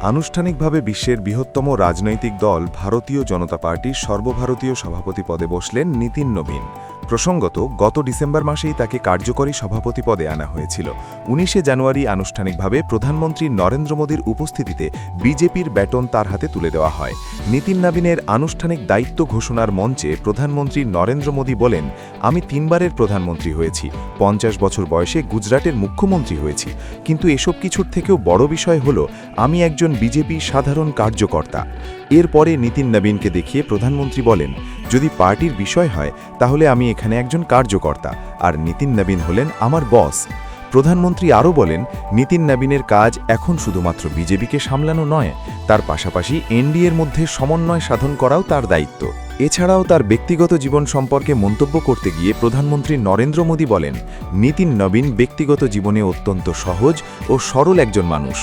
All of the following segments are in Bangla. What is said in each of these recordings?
আনুষ্ঠানিকভাবে বিশ্বের বৃহত্তম রাজনৈতিক দল ভারতীয় জনতা পার্টির সর্বভারতীয় সভাপতি পদে বসলেন নীতিন নবীন। প্রসঙ্গত, গত ডিসেম্বর মাসেই তাকে কার্যকরী সভাপতি পদে আনা হয়েছিল। উনিশে জানুয়ারি আনুষ্ঠানিকভাবে প্রধানমন্ত্রী নরেন্দ্র মোদীর উপস্থিতিতে বিজেপির ব্যাটন তার হাতে তুলে দেওয়া হয়। নীতিন নবীনের আনুষ্ঠানিক দায়িত্ব ঘোষণার মঞ্চে প্রধানমন্ত্রী নরেন্দ্র মোদী বলেন, আমি তিনবারের প্রধানমন্ত্রী হয়েছি, পঞ্চাশ বছর বয়সে গুজরাটের মুখ্যমন্ত্রী হয়েছি। কিন্তু এসব কিছুর থেকেও বড় বিষয় হল, আমি একজন বিজেপি সাধারণ কার্যকর্তা। এরপরে নীতিন নবীনকে দেখিয়ে প্রধানমন্ত্রী বলেন, যদি পার্টির বিষয় হয়, তাহলে আমি এখানে একজন কার্যকর্তা, আর নীতিন নবীন হলেন আমার বস। প্রধানমন্ত্রী আরও বলেন, নীতিন নবীনের কাজ এখন শুধুমাত্র বিজেপিকে সামলানো নয়, তার পাশাপাশি এনডিএর মধ্যে সমন্বয় সাধন করাও তার দায়িত্ব। এছাড়াও তার ব্যক্তিগত জীবন সম্পর্কে মন্তব্য করতে গিয়ে প্রধানমন্ত্রী নরেন্দ্র মোদী বলেন, নীতিন নবীন ব্যক্তিগত জীবনে অত্যন্ত সহজ ও সরল একজন মানুষ।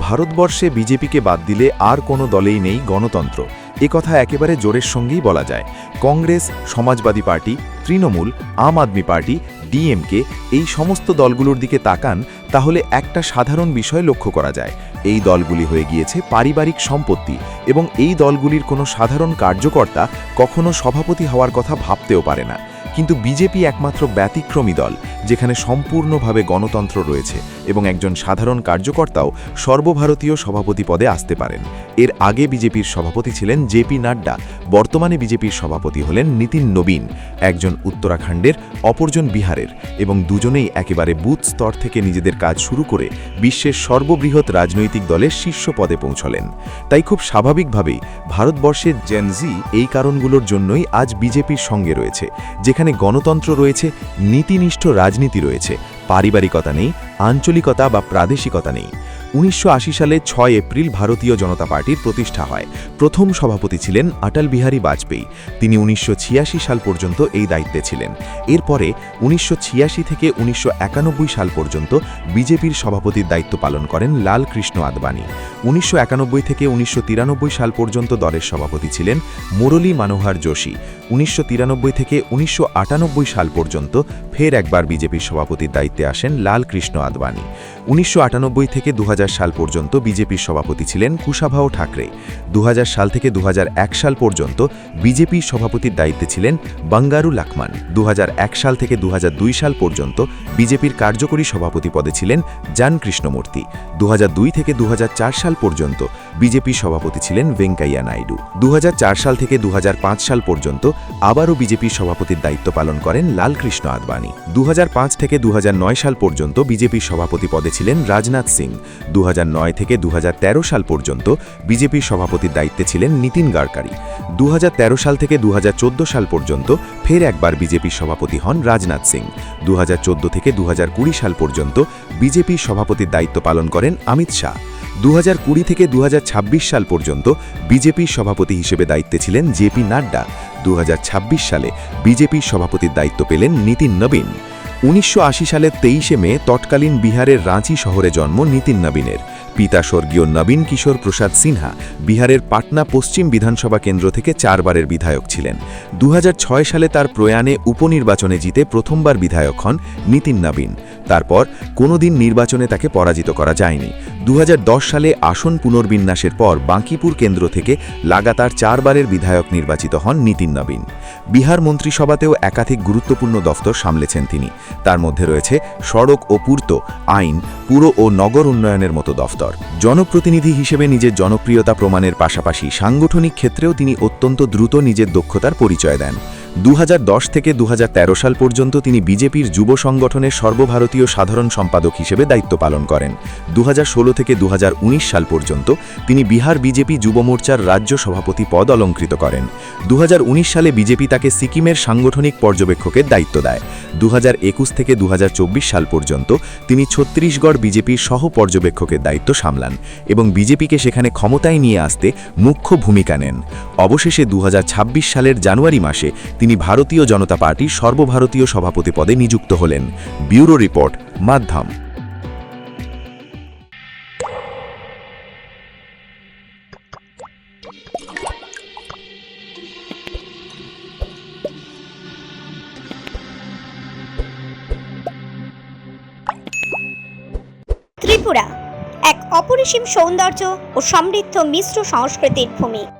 ভারতবর্ষে বিজেপিকে বাদ দিলে আর কোনো দলেই নেই গণতন্ত্র। এ কথা একেবারে জোরের সঙ্গেই বলা যায়। কংগ্রেস, সমাজবাদী পার্টি, তৃণমূল, আম আদমি পার্টি, ডিএমকে এই সমস্ত দলগুলোর দিকে তাকান তাহলে একটা সাধারণ বিষয় লক্ষ্য করা যায়। এই দলগুলি হয়ে গিয়েছে পারিবারিক সম্পত্তি এবং এই দলগুলির কোনো সাধারণ কার্যকর্তা কখনো সভাপতি হওয়ার কথা ভাবতেও পারে না। কিন্তু বিজেপি একমাত্র ব্যতিক্রমী দল, যেখানে সম্পূর্ণভাবে গণতন্ত্র রয়েছে এবং একজন সাধারণ কার্যকর্তাও সর্বভারতীয় সভাপতি পদে আসতে পারেন। এর আগে বিজেপির সভাপতি ছিলেন জেপি নাড্ডা, বর্তমানে বিজেপির সভাপতি হলেন নীতিন নবীন, একজন উত্তরাখণ্ডের, অপরজন বিহারের এবং দুজনেই একেবারে বুথ স্তর থেকে নিজেদের কাজ শুরু করে বিশ্বের সর্ববৃহৎ রাজনৈতিক দলের শীর্ষ পদে পৌঁছলেন। তাই খুব স্বাভাবিকভাবেই ভারতবর্ষের জেনজি এই কারণগুলোর জন্যই আজ বিজেপির সঙ্গে রয়েছে, যেখানে গণতন্ত্র রয়েছে নীতিনিষ্ঠ রাজনীতি রয়েছে পারিবারিকতা নেই আঞ্চলিকতা বা প্রাদেশিকতা নেই। উনিশশো আশি সালে ছয় এপ্রিল ভারতীয় জনতা পার্টির প্রতিষ্ঠা হয়। প্রথম সভাপতি ছিলেন অটল বিহারী বাজপেয়ী। তিনি উনিশশো ছিয়াশি সাল পর্যন্ত এই দায়িত্বে ছিলেন। এরপরে উনিশশো ছিয়াশি থেকে উনিশশো একানব্বই সাল পর্যন্ত বিজেপির সভাপতির দায়িত্ব পালন করেন লাল কৃষ্ণ আদবানি। উনিশশো থেকে উনিশশো তিরানব্বই সাল পর্যন্ত দলের সভাপতি ছিলেন মুরলী মনোহর যোশী। উনিশশো তিরানব্বই থেকে উনিশশো আটানব্বই সাল পর্যন্ত ফের একবার বিজেপির সভাপতির দায়িত্বে আসেন লাল কৃষ্ণ আদবানি। উনিশশো থেকে দু হাজার সাল পর্যন্ত বিজেপির সভাপতি ছিলেন কুশাভাও ঠাকরে। দু সাল থেকে দু সাল পর্যন্ত বিজেপির সভাপতির দায়িত্বে ছিলেন বাঙ্গারু লাকমান। দু সাল থেকে দু সাল পর্যন্ত বিজেপির কার্যকরী সভাপতি পদে ছিলেন জান কৃষ্ণমূর্তি। দু থেকে দু সাল পর্যন্ত বিজেপির সভাপতি ছিলেন ভেঙ্কাইয়া নাইডু। দু হাজার চার সাল থেকে দু হাজার পাঁচ সাল পর্যন্ত আবারও বিজেপির সভাপতির দায়িত্ব পালন করেন লালকৃষ্ণ আদবানি। দু থেকে দু হাজার নয় সাল পর্যন্ত বিজেপির সভাপতি পদে ছিলেন রাজনাথ সিং। দু হাজার নয় থেকে দু হাজার তেরো সাল পর্যন্ত বিজেপির সভাপতির দায়িত্বে ছিলেন নীতিন গাডকারি। দু হাজার তেরো সাল থেকে দু হাজার চোদ্দ সাল পর্যন্ত ফের একবার বিজেপির সভাপতি হন রাজনাথ সিং। দু হাজার চোদ্দ থেকে দু হাজার কুড়ি সাল পর্যন্ত বিজেপির সভাপতির দায়িত্ব পালন করেন অমিত শাহ। দু হাজার কুড়ি থেকে দু হাজার ছাব্বিশ সাল পর্যন্ত বিজেপির সভাপতি হিসেবে দায়িত্বে ছিলেন জেপি নাড্ডা। দু হাজার ছাব্বিশ সালে বিজেপির সভাপতির দায়িত্ব পেলেন নীতিন নবীন। উনিশশো সালের তেইশে মে তৎকালীন বিহারের রাঁচি শহরে জন্ম নীতিন নবীনের। পিতা স্বর্গীয় নবীন কিশোর প্রসাদ সিনহা বিহারের পাটনা পশ্চিম বিধানসভা কেন্দ্র থেকে চারবারের বিধায়ক ছিলেন। দু হাজার ছয় সালে তার প্রয়াণে উপনির্বাচনে জিতে প্রথমবার বিধায়ক হন নীতিন নবীন। তারপর কোনোদিন নির্বাচনে তাকে পরাজিত করা যায়নি। দু হাজার দশ সালে আসন পুনর্বিন্যাসের পর বাঁকিপুর কেন্দ্র থেকে লাগাতার চারবারের বিধায়ক নির্বাচিত হন নীতিন নবীন। বিহার মন্ত্রিসভাতেও একাধিক গুরুত্বপূর্ণ দফতর সামলেছেন তিনি। তার মধ্যে রয়েছে সড়ক ও পূর্ত, আইন, পুর ও নগর উন্নয়নের মতো দফতর। জনপ্রতিনিধি হিসেবে নিজের জনপ্রিয়তা প্রমাণের পাশাপাশি সাংগঠনিক ক্ষেত্রেও তিনি অত্যন্ত দ্রুত নিজের দক্ষতার পরিচয় দেন। দু হাজার দশ থেকে দু হাজার তেরো সাল পর্যন্ত তিনি বিজেপির যুব সংগঠনের সর্বভারতীয় সাধারণ সম্পাদক হিসেবে দায়িত্ব পালন করেন। দু হাজার ষোলো থেকে দু হাজার উনিশ সাল পর্যন্ত তিনি বিহার বিজেপি যুব মোর্চার রাজ্য সভাপতি পদ অলঙ্কৃত করেন। দু হাজার উনিশ সালে বিজেপি তাকে সিকিমের সাংগঠনিক পর্যবেক্ষকের দায়িত্ব দেয়। দু হাজার একুশ থেকে দু হাজার চব্বিশ সাল পর্যন্ত তিনি ছত্তিশগড় বিজেপির সহ পর্যবেক্ষকের দায়িত্ব সামলান এবং বিজেপিকে সেখানে ক্ষমতায় নিয়ে আসতে মুখ্য ভূমিকা নেন। অবশেষে দু হাজার ছাব্বিশ সালের জানুয়ারি মাসে তিনি ভারতীয় জনতা পার্টির সর্বভারতীয় সভাপতি পদে নিযুক্ত হলেন। ব্যুরো রিপোর্ট, মাধ্যম। ত্রিপুরা, এক অপরিসীম সৌন্দর্য ও সমৃদ্ধ মিশ্র সংস্কৃতির ভূমি।